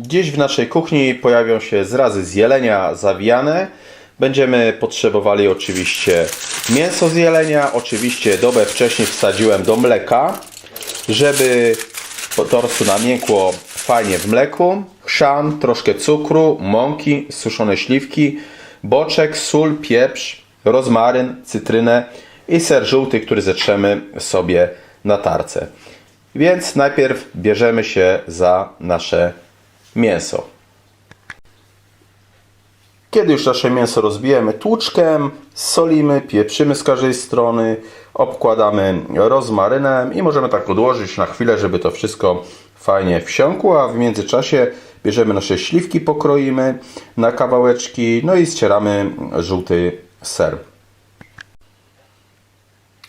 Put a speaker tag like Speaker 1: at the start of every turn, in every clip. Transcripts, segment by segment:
Speaker 1: Dziś w naszej kuchni pojawią się zrazy z jelenia zawijane. Będziemy potrzebowali oczywiście mięso z jelenia. Oczywiście dobę wcześniej wsadziłem do mleka, żeby po prostu namiękło fajnie w mleku. Chrzan, troszkę cukru, mąki, suszone śliwki, boczek, sól, pieprz, rozmaryn, cytrynę i ser żółty, który zetrzemy sobie na tarce. Więc najpierw bierzemy się za nasze mięso. Kiedy już nasze mięso rozbijemy tłuczkiem, solimy, pieprzymy z każdej strony, obkładamy rozmarynem i możemy tak odłożyć na chwilę, żeby to wszystko fajnie wsiąkło, a w międzyczasie bierzemy nasze śliwki, pokroimy na kawałeczki, no i ścieramy żółty ser.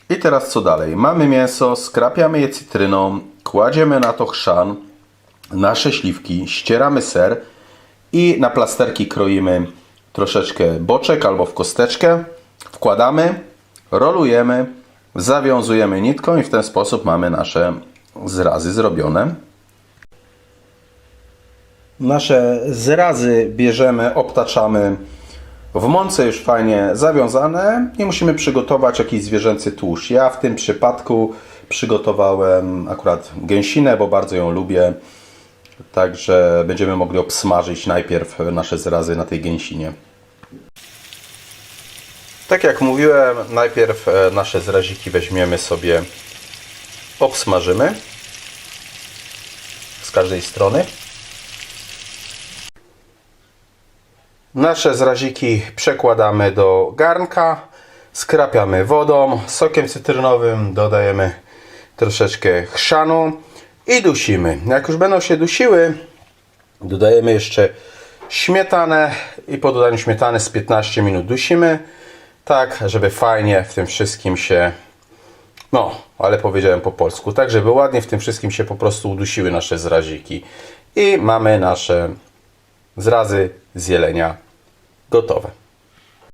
Speaker 1: I teraz co dalej? Mamy mięso, skrapiamy je cytryną, kładziemy na to chrzan, nasze śliwki, ścieramy ser i na plasterki kroimy troszeczkę boczek albo w kosteczkę. Wkładamy, rolujemy, zawiązujemy nitką i w ten sposób mamy nasze zrazy zrobione. Nasze zrazy bierzemy, obtaczamy w mące już fajnie zawiązane i musimy przygotować jakiś zwierzęcy tłuszcz. Ja w tym przypadku przygotowałem akurat gęsinę, bo bardzo ją lubię. Także będziemy mogli obsmażyć najpierw nasze zrazy na tej gęsinie. Tak jak mówiłem, najpierw e, nasze zraziki weźmiemy sobie, obsmażymy z każdej strony. Nasze zraziki przekładamy do garnka, skrapiamy wodą, sokiem cytrynowym, dodajemy troszeczkę chrzanu i dusimy. Jak już będą się dusiły, dodajemy jeszcze śmietanę i po dodaniu śmietany z 15 minut dusimy, tak żeby fajnie w tym wszystkim się, no, ale powiedziałem po polsku, tak żeby ładnie w tym wszystkim się po prostu udusiły nasze zraziki. I mamy nasze zrazy z jelenia gotowe.